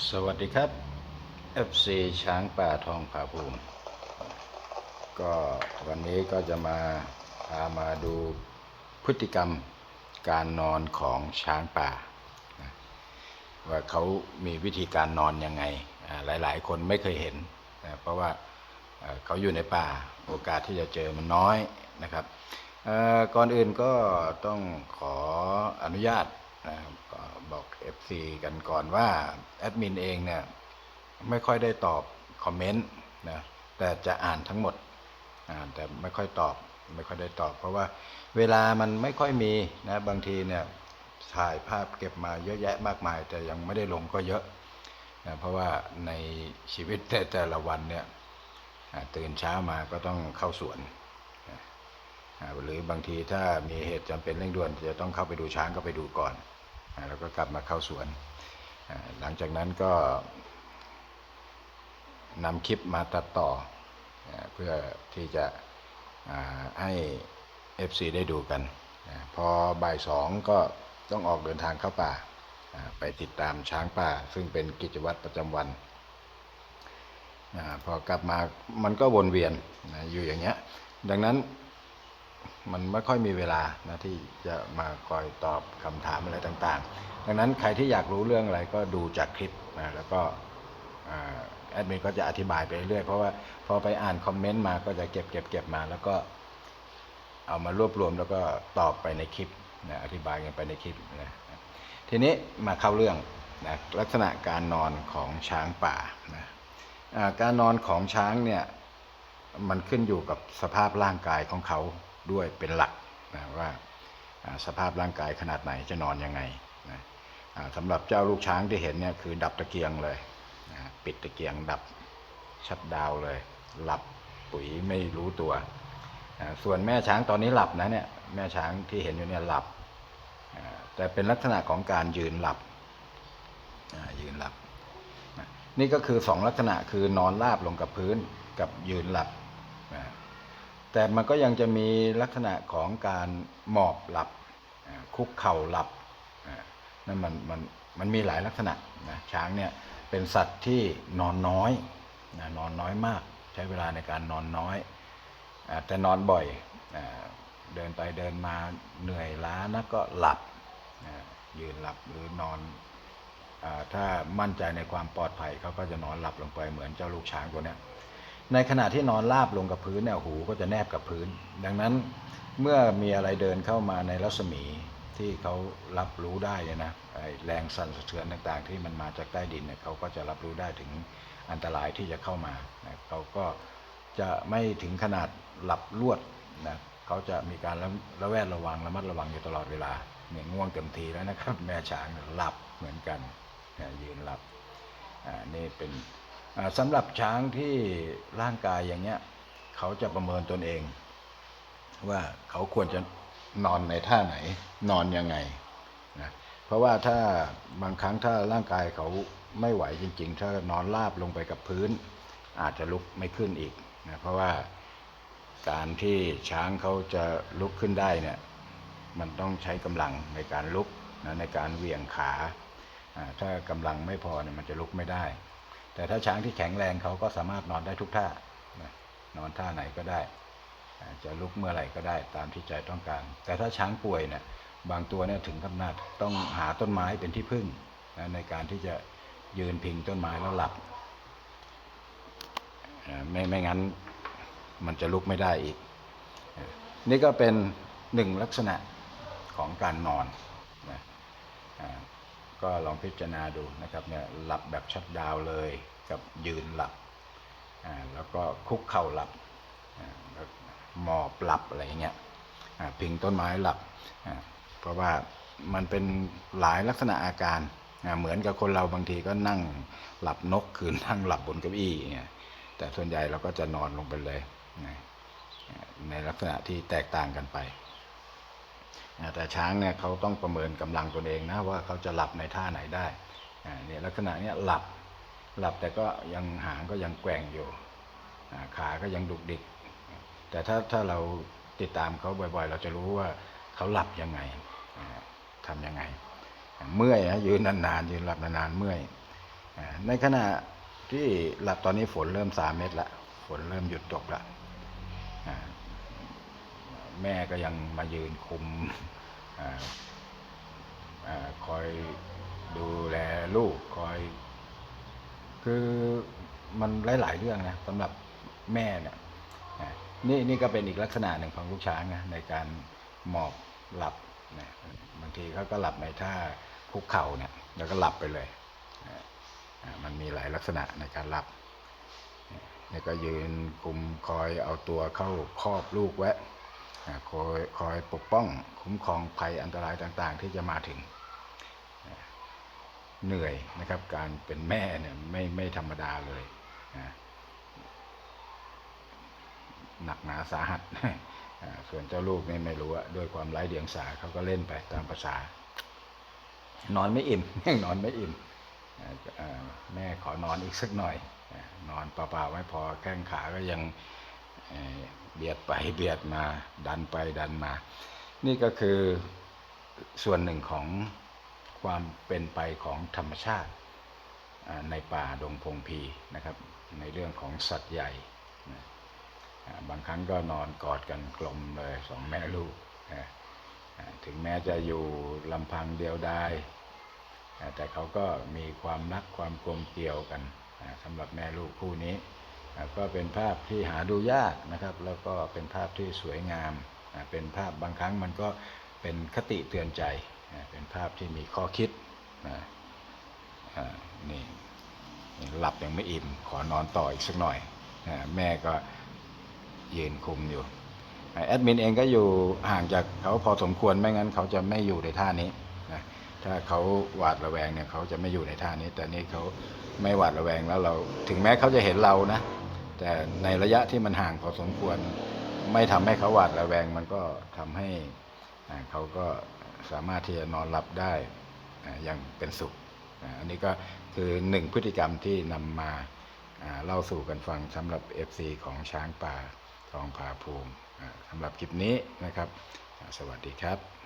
สวัสดีครับ FC ช้างป่าทองผาภูมิ ก็วันนี้ก็จะมาพามาดูพฤติกรรมการนอนของช้างป่า ว่าเขามีวิธีการนอนยังไง หลายๆ คนไม่เคยเห็น เพราะว่าเขาอยู่ในป่าโอกาสที่จะเจอมันน้อยนะครับก่อนอื่นก็ต้องขออนุญาตนะครั บก็บอก FC กันก่อนว่าแอดมินเองเนี่ยไม่ค่อยได้ตอบคอมเมนต์นะแต่จะอ่านทั้งหมดอ่านแต่ไม่ค่อยตอบไม่ค่อยได้ตอบ เพราะว่าเวลามันไม่ค่อยมีนะบางทีเนี่ยถ่ายภาพเก็บมาเยอะแยะมากมาย แต่ยังไม่ได้ลงก็เยอะนะเพราะว่าในชีวิตแต่แต่ละวันเนี่ยตื่นเช้ามาก็ต้องเข้าสวนหรือบางทีถ้ามีเหตุจำเป็นเร่งด่วนจะต้องเข้าไปดูช้างก็ไปดูก่อน แล้วก็กลับมาเข้าสวน หลังจากนั้นก็นำคลิปมาตัดต่อ เพื่อที่จะให้ FC ได้ดูกัน พอบ่ายสองก็ต้องออกเดินทางเข้าป่า ไปติดตามช้างป่า ซึ่งเป็นกิจวัตรประจำวัน พอกลับมามันก็วนเวียนอยู่อย่างเงี้ย ดังนั้น มันไม่ค่อยมีเวลานะที่จะมาคอยตอบคำถามอะไรต่างๆ ดังนั้นใครที่อยากรู้เรื่องอะไรก็ดูจากคลิปนะแล้วก็แอดมินก็จะอธิบายไปเรื่อยเพราะว่าพอไปอ่านคอมเมนต์มาก็จะเก็บเก็บเก็บมา แล้วก็เอามารวบรวมแล้วก็ตอบไปในคลิปนะอธิบายกันไปในคลิปนะทีนี้มาเข้าเรื่องนะลักษณะการนอนของช้างป่านะการนอนของช้างเนี่ยมันขึ้นอยู่กับสภาพร่างกายของเขา ด้วยเป็นหลักนะว่าสภาพร่างกายขนาดไหนจะนอนยังไงนะสำหรับเจ้าลูกช้างที่เห็นเนี่ยคือดับตะเกียงเลยนะปิดตะเกียงดับชัดดาวเลย หลับปุ๋ยไม่รู้ตัวอ่าส่วนแม่ช้างตอนนี้หลับนะเนี่ยแม่ช้างที่เห็นอยู่เนี่ยหลับอ่าแต่เป็นลักษณะของการยืนหลับอ่ายืนหลับนะนี่ก็คือสองลักษณะคือนอนราบลงกับพื้นกับยืนหลับนะ แต่มันก็ยังจะมีลักษณะของการหมอบหลับคุกเข่าหลับนั่นมันมันมันมีหลายลักษณะนะช้างเนี่ยเป็นสัตว์ที่นอนน้อยนะนอนน้อยมาก ใช้เวลาในการนอนน้อยอแต่นอนบ่อยอเดินไปเดินมาเหนื่อยล้านะก็หลับยืนหลับหรือนอนอถ้ามั่นใจในความปลอดภัยเขาก็จะนอนหลับลงไปเหมือนเจ้าลูกช้างตัวเนี้ย ในขณะที่นอนราบลงกับพื้นเนี่ยหูก็จะแนบกับพื้น ดังนั้นเมื่อมีอะไรเดินเข้ามาในรัศมีที่เขารับรู้ได้นะไอแรงสั่นสะเทือนต่างๆ ที่มันมาจากใต้ดินเนี่ยเขาก็จะรับรู้ได้ถึงอันตรายที่จะเข้ามานะเขาก็จะไม่ถึงขนาดหลับลวดนะเขาจะมีการระระแวดระวังระมัดระวังอยู่ตลอดเวลาเนี่ยง่วงเต็มทีแล้วนะครับ แม่ช้างหลับเหมือนกันนะยืนหลับอ่านี่เป็น สำหรับช้างที่ร่างกายอย่างเงี้ยเขาจะประเมินตนเอง ว่าเขาควรจะนอนในท่าไหน นอนยังไงนะเพราะว่าถ้าบางครั้งถ้าร่างกายเขาไม่ไหวจริง ๆ ถ้านอนราบลงไปกับพื้น อาจจะลุกไม่ขึ้นอีกนะเพราะว่าการที่ช้างเขาจะลุกขึ้นได้เนี่ยมันต้องใช้กำลังในการลุกนะในการเหวี่ยงขาอ่าถ้ากำลังไม่พอเนี่ยมันจะลุกไม่ได้ แต่ถ้าช้างที่แข็งแรงเขาก็สามารถนอนได้ทุกท่านอนท่าไหนก็ได้ จะลุกเมื่อไหร่ก็ได้ตามที่ใจต้องการ แต่ถ้าช้างป่วยเนี่ยบางตัวเนี่ยถึงขนาดต้องหาต้นไม้เป็นที่พึ่งนะในการที่จะยืนพิงต้นไม้แล้วหลับไม่ไม่งั้นมันจะลุกไม่ได้อีก นี่ก็เป็นหนึ่งลักษณะของการนอนนะ ก็ลองพิจารณาดูนะครับเนี่ยหลับแบบชัดดาวเลยกับยืนหลับอ่าแล้วก็คุกเข่าหลับอ่าแล้วหมอบหลับอะไรเงี้ยอ่าพิงต้นไม้หลับอ่าเพราะว่ามันเป็นหลายลักษณะอาการอ่าเหมือนกับคนเราบางทีก็นั่งหลับนกคือนั่งหลับบนเก้าอี้เงี้ยแต่ส่วนใหญ่เราก็จะนอนลงไปเลยในลักษณะที่แตกต่างกันไป แต่ช้างเนี่ยเขาต้องประเมินกำลังตนเองนะว่าเขาจะหลับในท่าไหนได้เนี่ยลักษณะเนี้ยหลับหลับแต่ก็ยังหางก็ยังแกว่งอยู่ขาก็ยังดุกดิก แต่ถ้าถ้าเราติดตามเขาบ่อยๆ เราจะรู้ว่าเขาหลับยังไงอ่าทำยังไง เมื่อยนะยืนนานๆยืนหลับนานๆเมื่อยในขณะที่หลับตอนนี้ฝนเริ่มสามเม็ดละฝนเริ่มหยุดตกละ แม่ก็ยังมายืนคุมออคอยดูแลลูกคอย คือมันหลาย ๆ เรื่องนะสำหรับแม่เนี่ยนี่นี่ก็เป็นอีกลักษณะหนึ่งของลูกช้างนะในการหมอบหลับนะบางทีเขาก็หลับในท่าคุกเข่าเนี่ยแล้วก็หลับไปเลยมันมีหลายลักษณะในการหลับนี่ก็ยืนคุมคอยเอาตัวเข้าครอบลูกไว้ คอยคอยปกป้องคุ้มครองภัยอันตรายต่างๆ ที่จะมาถึง เหนื่อยนะครับ การเป็นแม่เนี่ยไม่ไม่ธรรมดาเลยนะหนักหนาสาหัสส่วนเจ้าลูกนี่ไม่รู้อะด้วยความไร้เดียงสาเขาก็เล่นไปตามภาษานอนไม่อิ่มยังนอนไม่อิ่มแม่ขอนอนอีกสักหน่อย นอนเปล่าๆไม่พอแข้งขาก็ยัง เบียดไปเบียดมา ดันไปดันมา นี่ก็คือส่วนหนึ่งของความเป็นไปของธรรมชาติในป่าดงพงพีนะครับ ในเรื่องของสัตว์ใหญ่ บางครั้งก็นอนกอดกันกลมเลยสองแม่ลูก ถึงแม้จะอยู่ลำพังเดียวดายแต่เขาก็มีความรักความกลมเกลียวกันสำหรับแม่ลูกคู่นี้ ก็เป็นภาพที่หาดูยากนะครับ แล้วก็เป็นภาพที่สวยงาม เป็นภาพบางครั้งมันก็เป็นคติเตือนใจ เป็นภาพที่มีข้อคิดนะนี่หลับยังไม่อิ่ม ขอนอนต่ออีกสักหน่อย แม่ก็ยืนคุมอยู่แอดมินเองก็อยู่ห่างจากเขาพอสมควรไม่งั้นเขาจะไม่อยู่ในท่านี้นะถ้าเขาหวาดระแวงเนี่ยเขาจะไม่อยู่ในท่านี้ แต่นี่เขาไม่หวาดระแวงแล้วเรา ถึงแม้เขาจะเห็นเรานะ แต่ในระยะที่มันห่างพอสมควร ไม่ทำให้เขาหวาดระแวง มันก็ทำให้เขาก็สามารถที่จะนอนหลับได้อย่างเป็นสุข อันนี้ก็คือหนึ่งพฤติกรรมที่นำมาอ่าเล่าสู่กันฟังสำหรับ FC ของช้างป่าทองผาภูมิอ่าสำหรับคลิปนี้นะครับ สวัสดีครับ